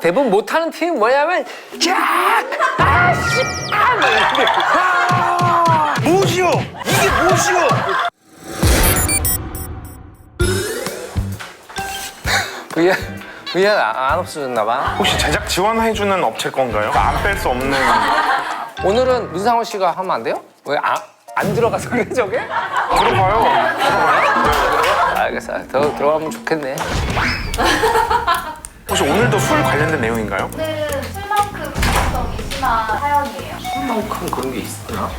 대부분 못하는 팀이 뭐냐면 쫙 아씨 아 이러는데 무엇이요? 이게 무엇이요? VR VR 안, 안 없어졌나 봐. 혹시 제작 지원해주는 업체 건가요? 안 뺄 수 없는 오늘은 문상호 씨가 하면 안 돼요? 왜안안 들어가서 그래 저게? 들어봐요. 알겠어. 더 들어가면 좋겠네. 혹시 오늘도 술 관련된 내용인가요? 오늘은 술만큼 중독성이 심한 사연이에요. 술만큼 그런 게 있었나?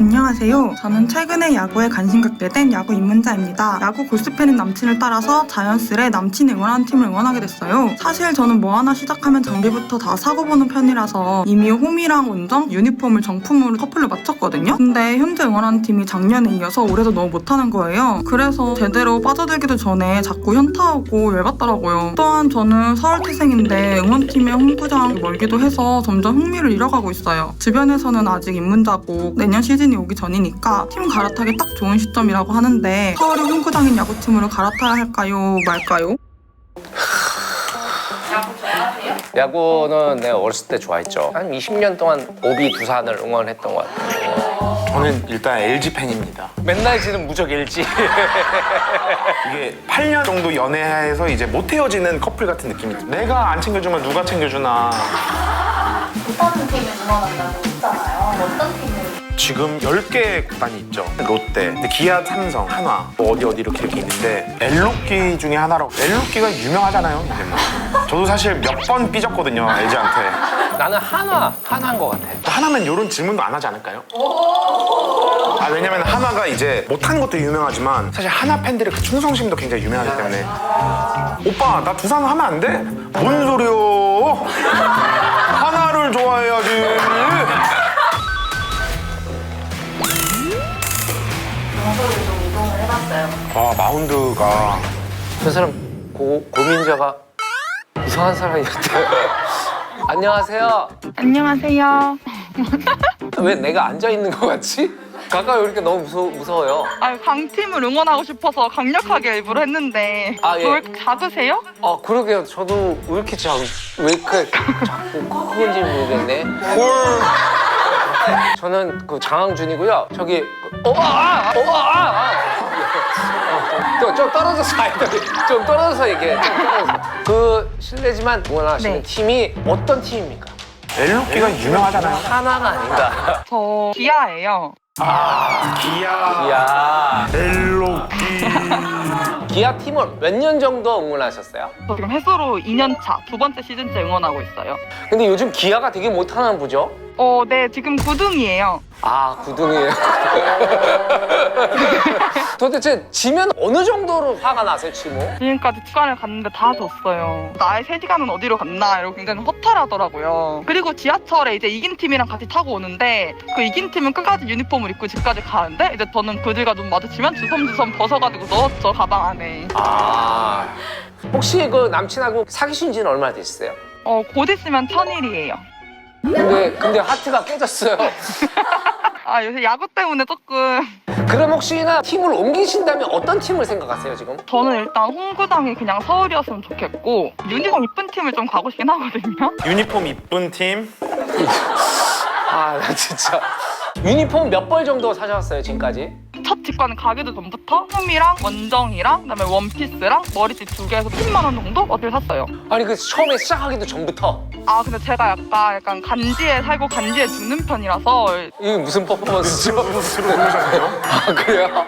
안녕하세요. 저는 최근에 야구에 관심 갖게 된 야구 입문자입니다. 야구 골수팬인 남친을 따라서 자연스레 남친이 응원하는 팀을 응원하게 됐어요. 사실 저는 뭐 하나 시작하면 장비부터 다 사고 보는 편이라서 이미 홈이랑 원정, 유니폼을 정품으로 커플로 맞췄거든요. 근데 현재 응원하는 팀이 작년에 이어서 올해도 너무 못하는 거예요. 그래서 제대로 빠져들기도 전에 자꾸 현타오고 열받더라고요. 또한 저는 서울 태생인데 응원팀의 홈구장이 멀기도 해서 점점 흥미를 잃어가고 있어요. 주변에서는 아직 입문자고 내년 시즌 이 오기 전이니까 팀 갈아타기 딱 좋은 시점이라고 하는데 서울이 홈구장인 야구팀으로 갈아타야 할까요? 말까요? 야구? 야구는 내가 어렸을 때 좋아했죠. 한 20년 동안 오비 두산을 응원했던 것 같아요. 저는 일단 LG 팬입니다. 맨날 지는 무적 LG. 이게 8년 정도 연애해서 이제 못 헤어지는 커플 같은 느낌이 있어요. 내가 안 챙겨주면 누가 챙겨주나. 못하는 팀을 응원한다고 했잖아요. 어떤 팀을? 지금 10개 구단이 있죠. 롯데, 근데 기아, 삼성, 한화, 뭐 어디 어디 이렇게 이렇게 있는데 엘로끼 중에 하나라고. 엘로끼가 유명하잖아요. 이제 뭐. 저도 사실 몇 번 삐졌거든요. LG한테. 나는 한화, 한화인 것 같아. 하나면 이런 질문도 안 하지 않을까요? 아 왜냐면 하나가 이제 못하는 것도 유명하지만 사실 하나 팬들의 그 충성심도 굉장히 유명하기 때문에 오빠 나 두산 하면 안 돼? 뭔 소리요? 하나를 좋아해야지. 아 마운드가 저 사람 고, 고민자가 이상한 사람이었대. 안녕하세요. 안녕하세요. 왜 내가 앉아 있는 것 같지? 가까이 오니까 너무 무서, 무서워요. 아, 강팀을 응원하고 싶어서 강력하게 일부러 했는데 아, 예. 왜 작으세요? 아 그러게요. 저도 왜 이렇게 작, 왜 이렇게 자꾸 큰지 모르겠네. 홀 저는 그 장항준이고요. 저기 그- 어, 아, 아, 어, 아, 아. 어, 좀, 좀 떨어져서 아니, 좀 떨어져서 얘기해. 좀 떨어져서. 그 실례지만 응원하시는 네. 팀이 어떤 팀입니까? 엘로끼가 유명하잖아요. 하나가 아닌가. 저 기아예요. 기아, 이야. 엘로끼. 기아 팀을 몇 년 정도 응원하셨어요? 저 지금 해수로 2년 차 두 번째 시즌째 응원하고 있어요. 근데 요즘 기아가 되게 못하는 부죠? 어, 네, 지금 9등이에요. 아 구둥이에요. 도대체 지면 어느 정도로 화가 나세요, 치모? 지금까지 주간을 갔는데 다 졌어요. 나의 세 시간은 어디로 갔나 이러고 굉장히 허탈하더라고요. 그리고 지하철에 이제 이긴 팀이랑 같이 타고 오는데 그 이긴 팀은 끝까지 유니폼을 입고 집까지 가는데 이제 저는 그들과 눈 마주치면 주섬주섬 벗어가지고 넣었죠 가방 안에. 아 혹시 그 남친하고 사귀신 지는 얼마나 됐어요? 어, 곧 있으면 천일이에요. 근데 근데 하트가 깨졌어요. 아 요새 야구 때문에 조금 그럼 혹시나 팀을 옮기신다면 어떤 팀을 생각하세요 지금? 저는 일단 홍구당이 그냥 서울이었으면 좋겠고 유니폼 이쁜 팀을 좀 가고 싶긴 하거든요. 유니폼 이쁜 팀. 아 나 진짜 유니폼 몇 벌 정도 사셨어요 지금까지? 첫 직관 가기도 전부터 홈이랑 원정이랑 그다음에 원피스랑 머리띠 두 개에서 10만 원 정도 어딜 샀어요. 아니 그 처음에 시작하기도 전부터 아 근데 제가 약간 약간 간지에 살고 간지에 죽는 편이라서 이게 무슨 퍼포먼스죠? 들어오셨네요. 아 그래요?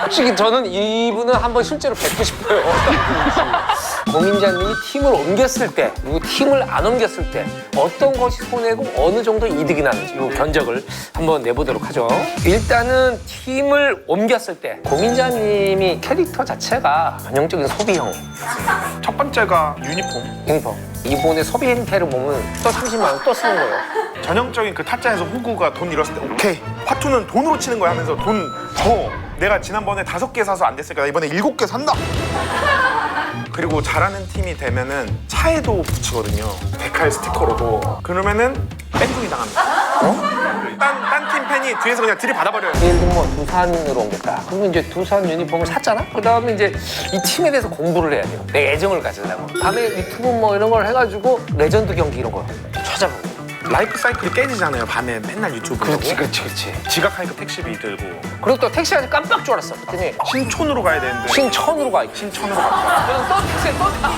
솔직히 저는 이분은 한번 실제로 뵙고 싶어요. 고민자님이 팀을 옮겼을 때, 그리고 팀을 안 옮겼을 때 어떤 것이 손해고 어느 정도 이득이 나는지 이 견적을 한번 내보도록 하죠. 일단은 팀을 옮겼을 때 고민자님이 캐릭터 자체가 전형적인 소비형 첫 번째가 유니폼. 유니폼. 이번에 소비 행태를 보면 또 30만 원 또 쓰는 거예요. 전형적인 그 타짜에서 호구가 돈 잃었을 때 오케이 화투는 돈으로 치는 거야 하면서 돈 더 내가 지난번에 다섯 개 사서 안 됐으니까 나 이번에 일곱 개 산다 그리고 잘하는 팀이 되면은 차에도 붙이거든요 데칼 스티커로도 그러면은 뺑소니 당합니다 딴 딴 팀 팬이 뒤에서 그냥 들이 받아버려요. 예를 들면 뭐 두산으로 옮겼다. 그러면 이제 두산 유니폼을 샀잖아? 그 다음에 이제 이 팀에 대해서 공부를 해야 돼요. 내 애정을 가지려고. 밤에 유튜브 뭐 이런 걸 해가지고 레전드 경기 이런 거 찾아보고. 라이프 사이클이 깨지잖아요. 밤에 맨날 유튜브 보고. 그렇지, 그렇지, 그렇지. 지각하니까 택시비 들고 그리고 또 택시 안에 깜빡 졸았어. 그랬더니 신촌으로 가야 되는데 신천으로 가 있고. 신촌으로 갔다. 그래서 또 타.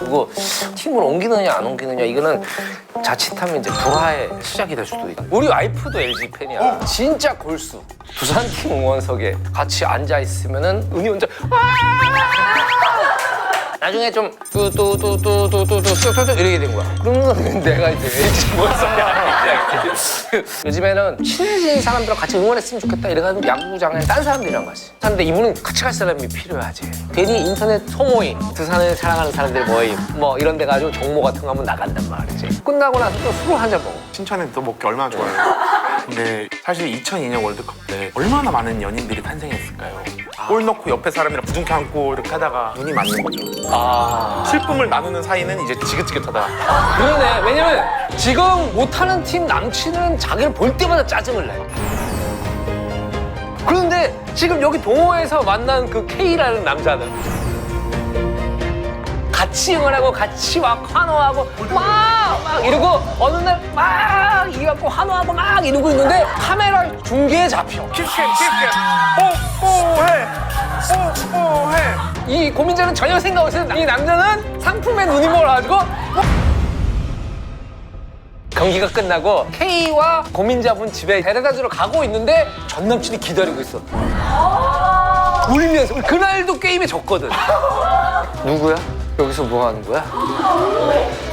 그리고 팀을 옮기느냐 안 옮기느냐 이거는 자칫하면 이제 불화의 시작이 될 수도 있다. 우리 와이프도 LG 팬이야. 진짜 골수. 두산 팀 응원석에 같이 앉아 있으면은 은희 혼자 나중에 좀 뚜뚜뚜뚜뚜뚜뚜뚜뚜 이렇게 된 거야. 그러면 내가 이제 소리야. 요즘에는 친해진 사람들랑 같이 응원했으면 좋겠다 이래가지고 야구장에 딴 사람들이랑 갔어. 근데 이분은 같이 갈 사람이 필요하지. 괜히 인터넷 소모임, 두산을 사랑하는 사람들 모임 뭐 이런 데 가지고 정모 같은 거 하면 나간단 말이지. 끝나고 나서 또 술을 한 잔 먹어. 신천에 또 먹기 얼마나 좋아요. 근데 사실 2002년 월드컵 때 얼마나 많은 연인들이 탄생했을까요? 골 넣고 옆에 사람이랑 부둥켜 안고 이렇게 하다가 눈이 맞는 거죠. 아 슬픔을 나누는 사이는 이제 지긋지긋하다. 그러네. 왜냐면 지금 못하는 팀 남친은 자기를 볼 때마다 짜증을 내. 그런데 지금 여기 동호회에서 만난 그 K라는 남자는 같이 응원하고 같이 막 환호하고 막, 막 이러고 어느 날 막 이갖고 환호하고 막 이러고 있는데 카메라 중계에 잡혀. 킥킥 킥킥 뽀뽀해 뽀뽀해 이 고민자는 전혀 생각 없이 이 남자는 상품에 눈이 멀어가지고 경기가 끝나고 K와 고민자분 집에 데려다 주러 가고 있는데 전 남친이 기다리고 있어. 울면서 그날도 게임에 졌거든. 누구야? 여기서 뭐 하는 거야?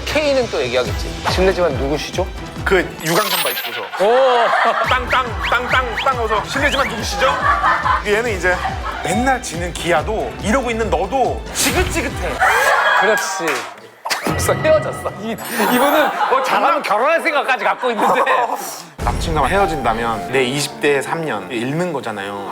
K는 또 얘기하겠지. 실례지만 누구시죠? 그 유광 잠바 입고서 오, 땅땅 땅땅 땅 하고서 실례지만 누구시죠? 얘는 이제 맨날 지는 기아도 이러고 있는 너도 지긋지긋해 그렇지. 벌써 헤어졌어. 이, 이분은 뭐 잘하면 결혼할 생각까지 갖고 있는데. 남친과 헤어진다면 내 20대의 3년 잃는 거잖아요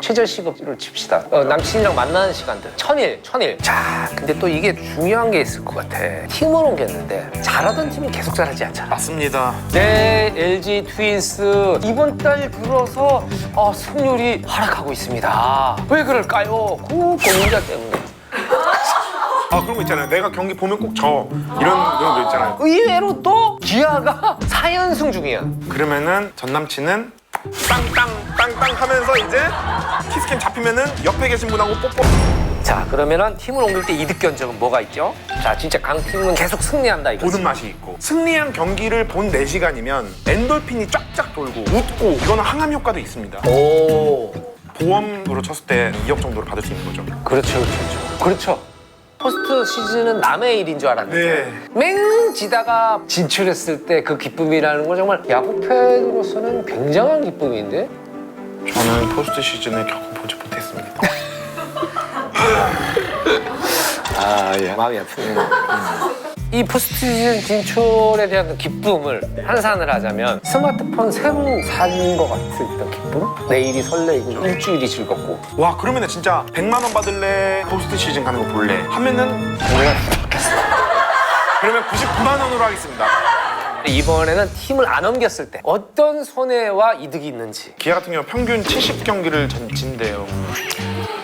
최저 시급을 칩시다. 어, 남친이랑 만나는 시간들 천일, 천일. 자, 근데 또 이게 중요한 게 있을 것 같아. 팀을 옮겼는데 잘하던 팀이 계속 잘하지 않잖아. 맞습니다 네, LG 트윈스 이번 달 들어서 어, 승률이 하락하고 있습니다. 왜 그럴까요? 그 고민자 때문에. 아 그런 거 있잖아요 내가 경기 보면 꼭 져 이런 그런 거 있잖아요 의외로 또 기아가 4연승 중이야. 그러면은 전 남친은 땅땅 땅땅 하면서 이제 키스캠 잡히면은 옆에 계신 분하고 뽀뽀 자, 그러면은 팀을 옮길 때 이득 견적은 뭐가 있죠? 자, 진짜 강팀은 계속 승리한다 이거지. 보는 맛이 있고 승리한 경기를 본 4시간이면 엔돌핀이 쫙쫙 돌고 웃고 이거는 항암 효과도 있습니다 오. 보험으로 쳤을 때 2억 정도를 받을 수 있는 거죠 그렇죠, 그렇죠, 그렇죠. 그렇죠. 포스트 시즌은 남의 일인 줄 알았는데 네. 맹 지다가 진출했을 때 그 기쁨이라는 건 정말 야구 팬으로서는 굉장한 기쁨인데 저는 포스트 시즌을 겪어 보지 못했습니다 아, 예. 마음이 아프네요. 이 포스트 시즌 진출에 대한 그 기쁨을 환산을 하자면 스마트폰 새로 산 것 같은 기쁨? 내일이 설레이고 일주일이 즐겁고 와 그러면은 진짜 100만 원 받을래 포스트 시즌 가는 거 볼래 하면은 좋겠어. 그러면 99만 원으로 하겠습니다 이번에는 팀을 안 옮겼을 때 어떤 손해와 이득이 있는지. 기아 같은 경우 평균 70경기를 진대요.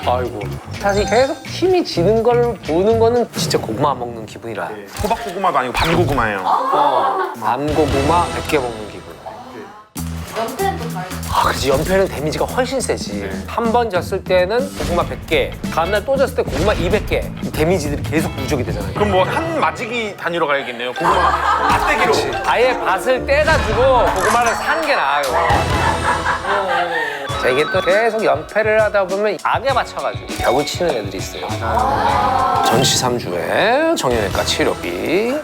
아이고. 사실 계속 팀이 지는 걸 보는 거는 진짜 고구마 먹는 기분이라. 호박고구마도 아니고 반고구마예요. 어, 암고구마 100개 먹는 기분. 연패도 잘 아 그렇지. 연패는 데미지가 훨씬 세지. 한 번 졌을 때는 고구마 100개 다음날 또 졌을 때 고구마 200개. 데미지들이 계속 누적이 되잖아요. 그럼 뭐 한 마지기 단위로 가야겠네요. 고구마 밭대기로. 아예 밭을 떼가지고 고구마를 사는 게 나아요. 자 이게 또 계속 연패를 하다 보면 악에 맞춰가지고 벽을 치는 애들이 있어요. 전치삼주에 정형외과 치료비.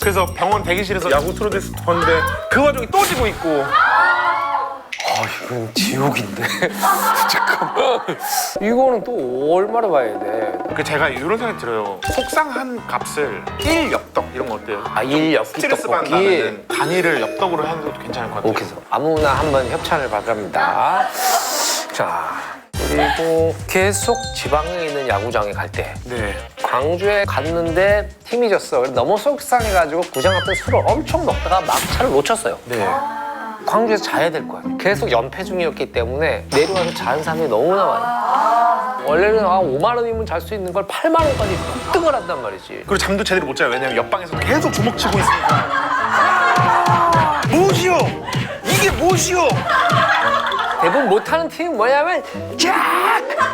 그래서 병원 대기실에서 야구 트로데스 봤는데 그 와중에 또 지고 있고 아 이건 지옥인데. 잠깐만. 이거는 또 얼마나 봐야 돼? 그 제가 이런 생각이 들어요. 속상한 값을 1 엽떡 이런 거 어때요? 아 일엽기 스트레스 떡볶이 받는다면 단위를 엽떡으로 하는 것도 괜찮을 것 같아요. 오케이. 아무나 한번 협찬을 바랍니다. 자 그리고 계속 지방에 있는 야구장에 갈 때 네. 광주에 갔는데 팀이 졌어. 그래서 너무 속상해가지고 구장 앞에 술을 엄청 먹다가 막차를 놓쳤어요. 네. 광주에서 자야 될 거야. 계속 연패 중이었기 때문에 내려와서 자는 사람이 너무나 많아. 원래는 한 5만 원이면 잘 수 있는 걸 8만 원까지 급등을 한단 말이지. 그리고 잠도 제대로 못 자요. 왜냐면 옆방에서 계속 주먹 치고 있으니까. 무엇이요? 이게 무엇이요? 대부분 못하는 팀은 뭐냐면 쫙!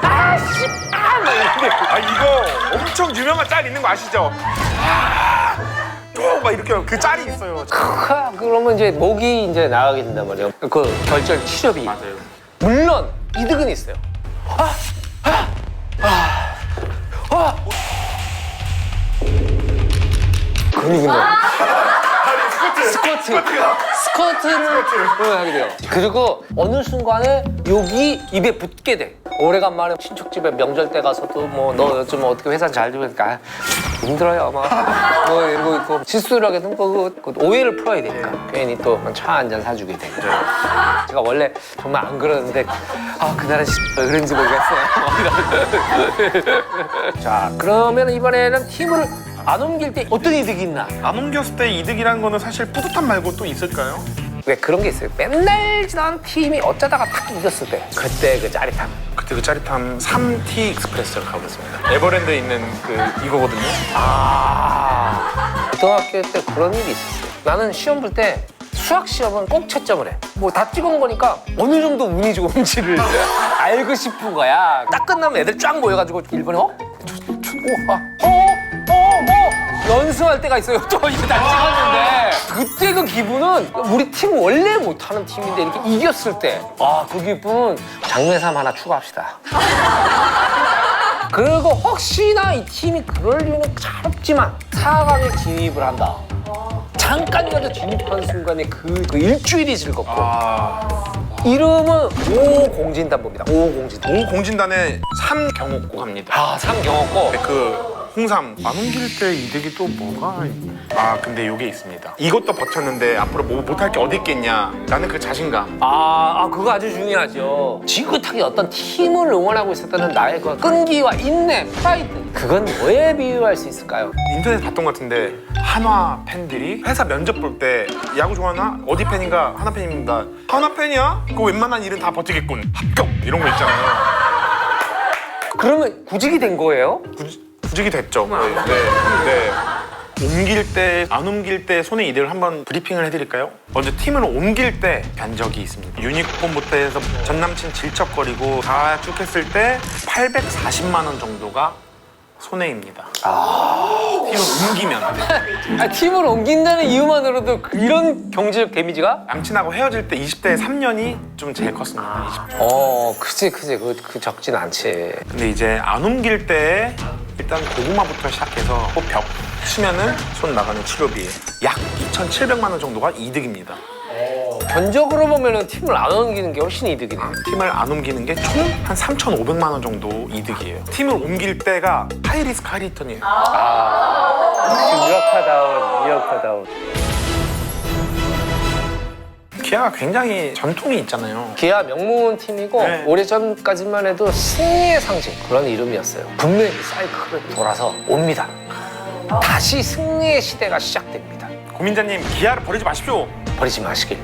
아씨! 아! 막 이렇게 아 이거 엄청 유명한 짤 있는 거 아시죠? 아, 쭉막 이렇게 그 짤이 있어요. 크하! 그러면 이제 목이 이제 나가게 된단 말이에요. 그 결절 치료비. 맞아요. 물론 이득은 있어요. 아! 아! 아! 아! 근육이 뭐? 스쿼트. 스쿼트를 하게 돼요. 그리고 어느 순간에 여기 입에 붙게 돼. 오래간만에 친척집에 명절 때 가서도 뭐 너 요즘 어떻게 회사 잘 되니까 아, 힘들어요 아마 뭐거 있고 실수를 하게 되면 그, 그 오해를 풀어야 되니까 괜히 또 차 한 잔 사주게 되고 제가 원래 정말 안 그러는데 아 그날은 그런지 모르겠어요 자 그러면 이번에는 팀을 안 옮길 때 어떤 이득이 있나 안 옮겼을 때 이득이라는 거는 사실 뿌듯함 말고 또 있을까요? 왜 그런 게 있어요 맨날 지난 팀이 어쩌다가 딱 이겼을 때 그때 그 짜릿함 그때 그 짜릿함 3T 익스프레스를 가보겠습니다. 에버랜드에 있는 그 이거거든요. 아 고등학교 때 그런 일이 있었어요. 나는 시험 볼 때 수학 시험은 꼭 채점을 해. 뭐 다 찍은 거니까 어느 정도 운이 좋은지를 알고 싶은 거야. 딱 끝나면 애들 쫙 모여가지고 1번에 어? 저, 저, 어? 아, 어? 어? 어? 연습할 때가 있어요. 또 이거 다 찍었는데 그때 그 기분은 우리 팀 원래 못하는 팀인데 이렇게 이겼을 때 아 그 기분 장례삼 하나 추가합시다. 그리고 혹시나 이 팀이 그럴 리는 잘 없지만 4강에 진입을 한다. 잠깐이라도 진입한 순간에 그, 그 일주일이 즐겁고 아, 이름은 오공진단법이다. 오공진단. 오 공진단에 삼경옥고 합니다. 아 상경없고 그 홍삼 안 옮길 때 이득이 또 뭐가 있- 아 근데 요게 있습니다 이것도 버텼는데 앞으로 뭐 못할 게 어디 있겠냐 나는 그 자신감 아, 아 그거 아주 중요하죠. 지긋하게 어떤 팀을 응원하고 있었다는 나의 그 끈기와 인내, 프라이드. 그건 뭐에 비유할 수 있을까요? 인터넷 봤던 것 같은데 한화 팬들이 회사 면접 볼 때 야구 좋아하나? 어디 팬인가? 한화 팬입니다 한화 팬이야? 그 웬만한 일은 다 버티겠군 합격 이런 거 있잖아요 그러면 구직이 된 거예요? 구, 구직이 됐죠 네, 네, 네. 옮길 때, 안 옮길 때 손의 이득을 한번 브리핑을 해드릴까요? 먼저 팀을 옮길 때 변적이 있습니다. 유니폼부터 해서 전 남친 질척거리고 다 쭉 했을 때 840만 원 정도가 손해입니다. 팀을 옮기면 아, 팀을 옮긴다는 이유만으로도 그- 이런 경제적 데미지가? 남친하고 헤어질 때 20대 3년이 좀 제일 컸습니다. 20. 어, 그치, 그치. 그, 그 적진 않지. 근데 이제 안 옮길 때 일단 고구마부터 시작해서 꼭벽 치면은 손 나가는 치료비 약 2,700만 원 정도가 이득입니다. 견적으로 보면은 팀을 안 옮기는 게 훨씬 이득이네. 팀을 안 옮기는 게 총 한 3,500만 원 정도 이득이에요. 팀을 옮길 때가 하이 리스크 하이 리턴이에요. 유력하다운, 유력하다운. 기아가 굉장히 전통이 있잖아요. 기아 명문 팀이고 네. 오래전까지만 해도 승리의 상징 그런 이름이었어요. 분명히 사이클을 돌아서 옵니다. 다시 승리의 시대가 시작됩니다. 고민자님 기아를 버리지 마십시오. 버리지 마시길.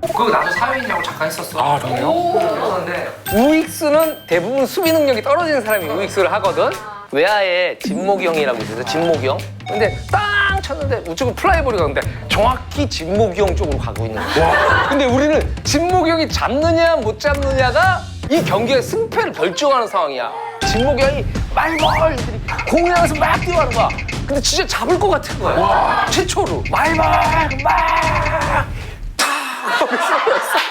그거 나도 사회인이라고 잠깐 했었어. 아, 정말요? 그런데 우익수는 대부분 수비 능력이 떨어지는 사람이 우익수를 하거든. 외야에 진목이 형이라고 있어서 진목이 형. 근데 땅 쳤는데 우측은 플라이볼이 가는데 정확히 진목이 형 쪽으로 가고 있는 거야. 근데 우리는 진목이 형이 잡느냐 못 잡느냐가 이 경기의 승패를 결정하는 상황이야. 진목이 형이 말벌들이 공을 향해서 막 뛰어가는 거야. 근데 진짜 잡을 것 같은 거야. 최초로 말벌 막. 탁!